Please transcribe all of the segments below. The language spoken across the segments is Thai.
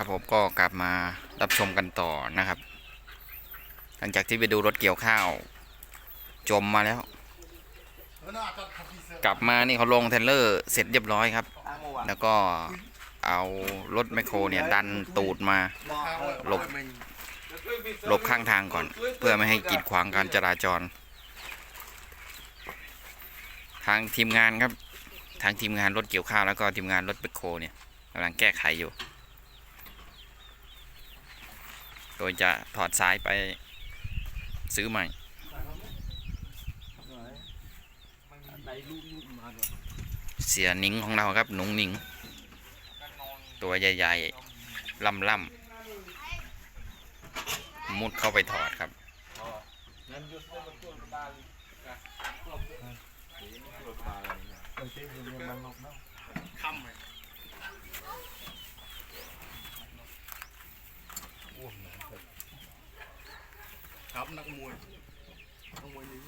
ครับผมก็กลับมารับชมกันต่อนะครับ หลังจากที่ไปดูรถเกี่ยวข้าว จมมาแล้ว กลับมานี่เขาลงเทรลเลอร์เสร็จเรียบร้อยครับ แล้วก็เอารถแมคโครเนี่ยดันตูดมาหลบหลบข้างทางก่อน เพื่อไม่ให้กีดขวางการจราจร ทางทีมงานครับ ทางทีมงานรถเกี่ยวข้าวแล้วก็ทีมงานรถแมคโครเนี่ยกำลังแก้ไขอยู่ โดยจะถอดสายไปซื้อใหม่เสียหนิงของเราครับหนุงหนิง ตัวใหญ่ๆล่ำล่ำๆมุดเข้าไปถอดครับครับนักมวยนักมวยนี้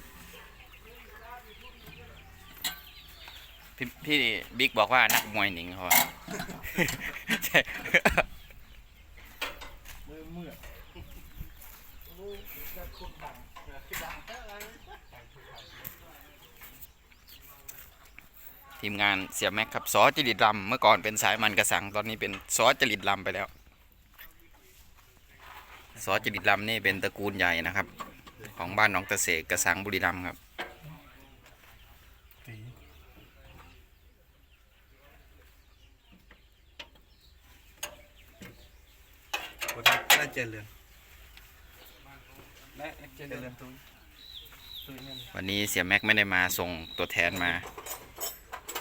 พี่พี่บิ๊กบอกว่านักมวยหนิงเขาว่าใช่มือเมื่อทีมงานเสียแม็กครับซอจริตลำเมื่อก่อนเป็นสายมันกระสัง ตอนนี้เป็นซอจริตลำไปแล้วซอจริตลำนี่เป็นตระกูลใหญ่นะครับ ของบ้านหนองตะเสกกระสังบุรีรัมย์ครับ ตีวันนี้น่า เจริญและเจริญตุ้ยตุ้ยนั่นวันนี้เสียแม็กไม่ได้มาส่งตัวแทนมา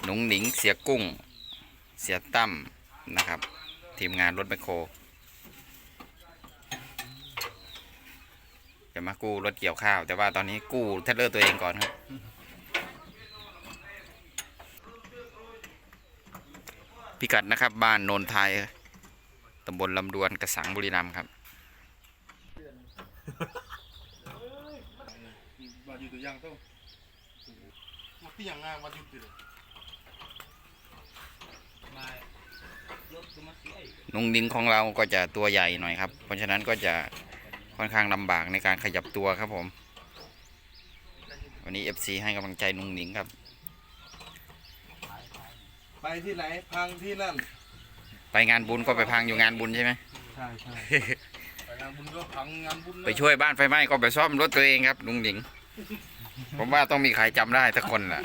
หนุงหนิงเสียกุ้ง เสียตั้มนะครับ ทีมงานรถแมคโครจะมากู้รถเกี่ยวข้าว แต่ว่าตอนนี้กู้เทรลเลอร์ตัวเองก่อนครับพิกัดนะครับบ้านโนนไทยตำบลลำดวนกระสังบุรีรัมย์ครับ วัน อยู่ตัวอย่างต้องมาที่อย่างงานวันหยุดเลยนุงดิงของเราก็จะตัวใหญ่หน่อยครับ เพราะฉะนั้นก็จะค่อนข้างลำบากในการขยับตัวครับผม วันนี้ FC ให้กำลังใจนุงดิงครับ ไปที่ไหนพังที่นั่น ไปงานบุญก็ไปพังอยู่งานบุญใช่ไหมใช่ใช่ไปงานบุญก็พังงานบุญไปช่วยบ้านไฟไหม้ก็ไปซ่อมรถตัวเองครับนุงดิง ผมว่าต้องมีใครจำได้สักคนแหละ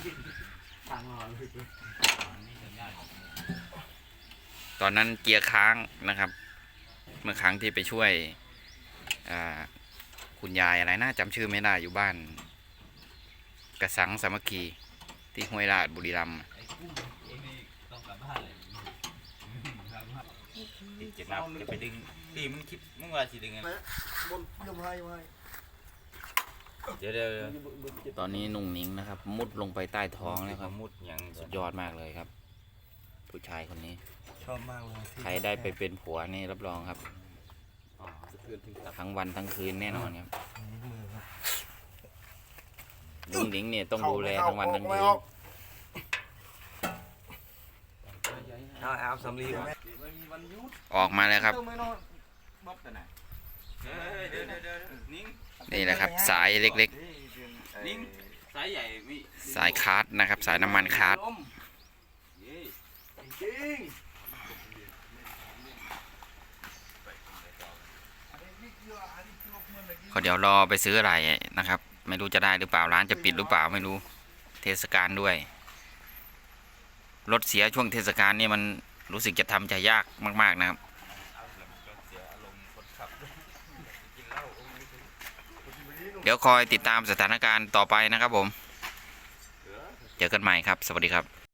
ตอนนั้นเกียร์ค้างนะครับ เมื่อครั้งที่ไปช่วยอ่าคุณยายอะไรนะจำชื่อไม่ได้อยู่บ้าน กระสังสามัคคีที่ห้วยราชบุรีรัมย์จะนับจะไปดึงตีมันคิดมึงว่าสิดึงไงบนยมให้ ยมให้เดี๋ยวเดี๋ยวตอนนี้นุ่งหนิงนะครับ มุดลงไปใต้ท้องแล้วครับ มุดอย่างสุดยอดมากเลยครับ ผู้ชายคนนี้ ชอบมากเลยที่ใครได้ไปเป็นผัวนี่รับรองครับอ๋อสะเทือนถึงตับทั้งวันทั้งคืนแน่นอนครับมือครับนุ่งหนิงเนี่ยต้องดูแลทั้งวันทั้งคืนเอาเอาสำลีมาไม่มีวันหยุดออกมาแล้วครับไม่ นี่แหละครับ สายเล็กนิ่งสายใหญ่ม่ๆสายคาร์ดนะครับ สายน้ำมันคาร์ดเย้จริงก็เดี๋ยวรอไปซื้ออะไรนะครับ ไม่รู้จะได้หรือเปล่าร้านจะปิดหรือเปล่าไม่รู้ เทศกาลด้วยรถเสียช่วงเทศกาลนี่มันรู้สึกจะทำใจยากมาก ๆนะครับ เดี๋ยวคอยติดตามสถานการณ์ต่อไปนะครับผม เจอกันใหม่ครับ สวัสดีครับ